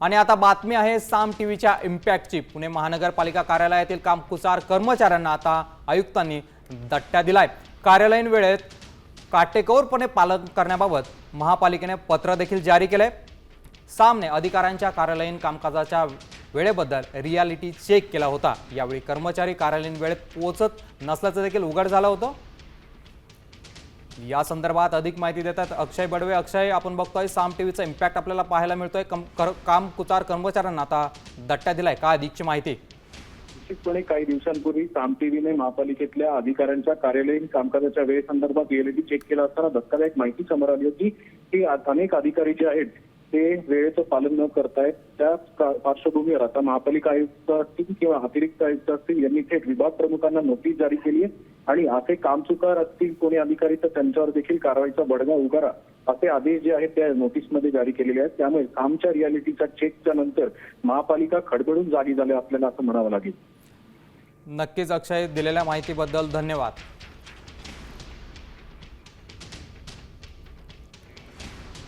आणि आता बातमी आहे साम टीव्हीच्या इम्पॅक्टची. पुणे महानगरपालिका कार्यालयातील कामकुसार कर्मचाऱ्यांना आता आयुक्तांनी दट्ट्या दिलाय. कार्यालयीन वेळेत काटेकोरपणे पालन करण्याबाबत महापालिकेने पत्र देखील जारी केले सामने अधिकाऱ्यांच्या कार्यालयीन कामकाजाच्या वेळेबद्दल रियालिटी चेक केला होता. यावेळी कर्मचारी कार्यालयीन वेळेत पोहोचत नसल्याचं देखील उघड झालं होतं. या संदर्भात अधिक माहिती देतात अक्षय बडवे. अक्षय आपण बघतोय साम टीव्हीचा इम्पॅक्ट आपल्याला पाहायला मिळतोय. कम कर- काम कुचार कर्मचाऱ्यांना आता दट्ट्या दिलाय. काय अधिकची माहिती? निश्चितपणे काही दिवसांपूर्वी साम टीव्हीने महापालिकेतल्या अधिकाऱ्यांच्या कार्यालयीन कामकाजाच्या वेळेसंदर्भात रिएलिटी चेक केला असताना धक्कादायक माहिती समोर आली होती की अनेक अधिकारी जे आहेत ते वेळेचं पालन न करतायत त्या पार्श्वभूमीवर आता महापालिका आयुक्त असतील किंवा अतिरिक्त आयुक्त असतील यांनी थेट विभाग प्रमुखांना नोटीस जारी केली आहे आणि असे कामचुकार असतील कोणी अधिकारी तर त्यांच्यावर देखील कारवाईचा बडगा उगारा असे आदेश जे आहेत त्या नोटीसमध्ये जारी केलेले आहेत. त्यामुळे कामच्या रियालिटीचा चेकच्या नंतर महापालिका खडबडून जागी झाल्या आपल्याला असं म्हणावं लागेल. नक्कीच अक्षय दिलेल्या माहितीबद्दल धन्यवाद.